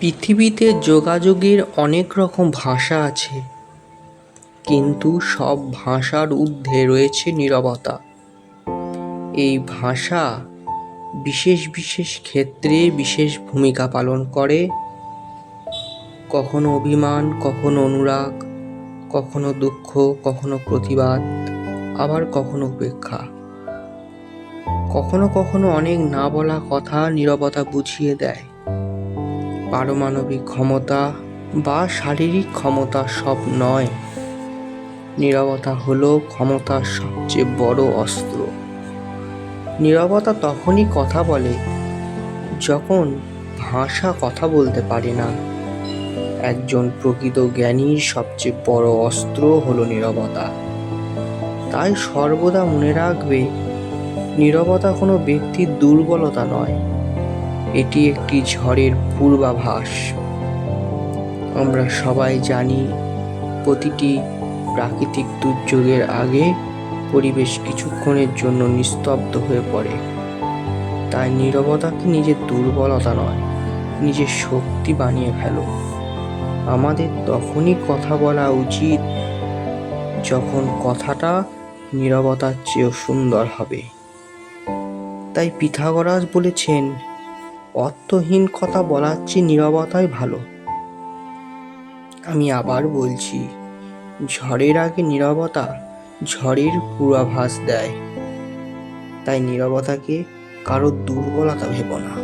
পৃথিবীতে যোগাযোগের অনেক রকম ভাষা আছে, কিন্তু সব ভাষার ঊর্ধ্বে রয়েছে নীরবতা। এই ভাষা বিশেষ বিশেষ ক্ষেত্রে বিশেষ ভূমিকা পালন করে। কখনো অভিমান, কখনো অনুরাগ, কখনো দুঃখ, কখনো প্রতিবাদ, আবার কখনো উপেক্ষা। কখনো কখনো অনেক না বলা কথা নীরবতা বুঝিয়ে দেয়। পারমাণবিক ক্ষমতা বা শারীরিক ক্ষমতা সব নয়। নীরবতা হলো ক্ষমতার সবচেয়ে বড় অস্ত্র। নীরবতা তখনই কথা বলে যখন ভাষা কথা বলতে পারে না। একজন প্রকৃত জ্ঞানীর সবচেয়ে বড় অস্ত্র হলো নীরবতা। তাই সর্বদা মনে রাখবে, নীরবতা কোনো ব্যক্তির দুর্বলতা নয়। এটি একটি ঝড়ের পূর্বাভাস। আমরা সবাই জানি প্রতিটি প্রাকৃতিক দুর্যোগের আগে পরিবেশ কিছুক্ষণের জন্য নিস্তব্ধ হয়ে পড়ে। তাই নীরবতাকে নিজের দুর্বলতা নয়, নিজের শক্তি বানিয়ে ফেলো। আমাদের তখনই কথা বলা উচিত যখন কথাটা নীরবতার চেয়েও সুন্দর হবে। তাই পিথাগোরাস বলেছেন অর্থহীন কথা বলার চেয়ে নিরবতাই ভালো। আমি আবার বলছি, ঝড়ের আগে নিরবতা ঝড়ের পূর্বাভাস দেয়। তাই নিরবতাকে কারও দুর্বলতা ভেব না।